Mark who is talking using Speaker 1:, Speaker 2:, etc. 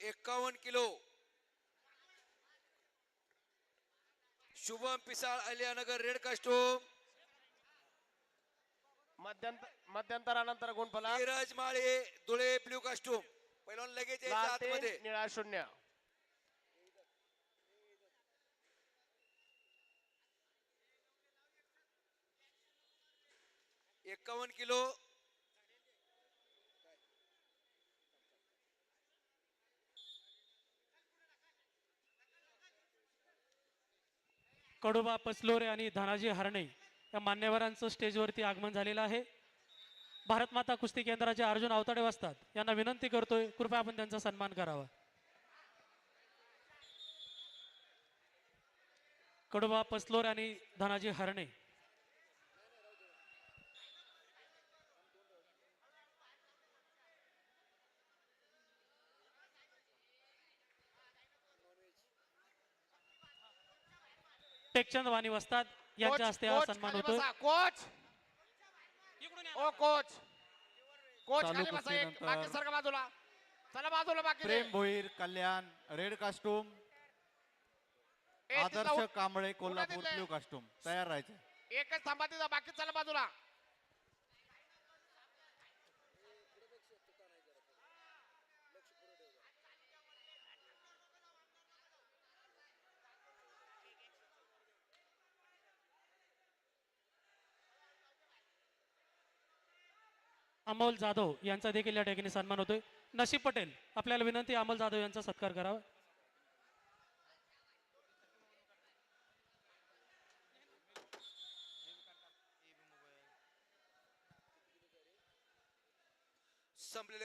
Speaker 1: एकावन्न kilo. Shubham Pisal Aliyanagar red costume.
Speaker 2: मध्यंतर मध्यंतरानंतर गुणफलक
Speaker 1: नीरज माळे धुळे ब्ल्यू कास्टूम. पहिलवान लगेच यायचं
Speaker 2: लाल
Speaker 1: आतमध्ये.
Speaker 2: निळा शून्य.
Speaker 1: एकावन्न किलो.
Speaker 3: कडोबा पसलोरे आणि धनाजी हरणे या मान्यवरांचं स्टेजवरती आगमन झालेलं आहे. भारतमाता कुस्ती केंद्राचे अर्जुन अवताडे वाचतात यांना विनंती करतोय कृपया आपण त्यांचा सन्मान करावा. कडोबा पसलोरे आणि धनाजी हरणे टेकचंद वाणी वसतात यांच्या हस्ते हा
Speaker 2: कोच
Speaker 3: सन्मान
Speaker 2: बसा, कोच. ओ कोच. कोच
Speaker 4: चालू
Speaker 2: खाली बसा एक
Speaker 4: कुस्तीनंतर.
Speaker 2: बाकी सरका बाजूला. चला बाजूला बाकी
Speaker 4: Prem Bhoir Kalyan red costume Adarsh Kamble Kolhapur blue costume. तयार राहायचे.
Speaker 2: एकच थांबा तिथं बाकी चला बाजूला.
Speaker 3: अमोल जाधव यांचा देखील या ठिकाणी सन्मान होतोय. नशीब पटेल आपल्याला विनंती अमोल जाधव यांचा सत्कार करावा.
Speaker 1: संपलेले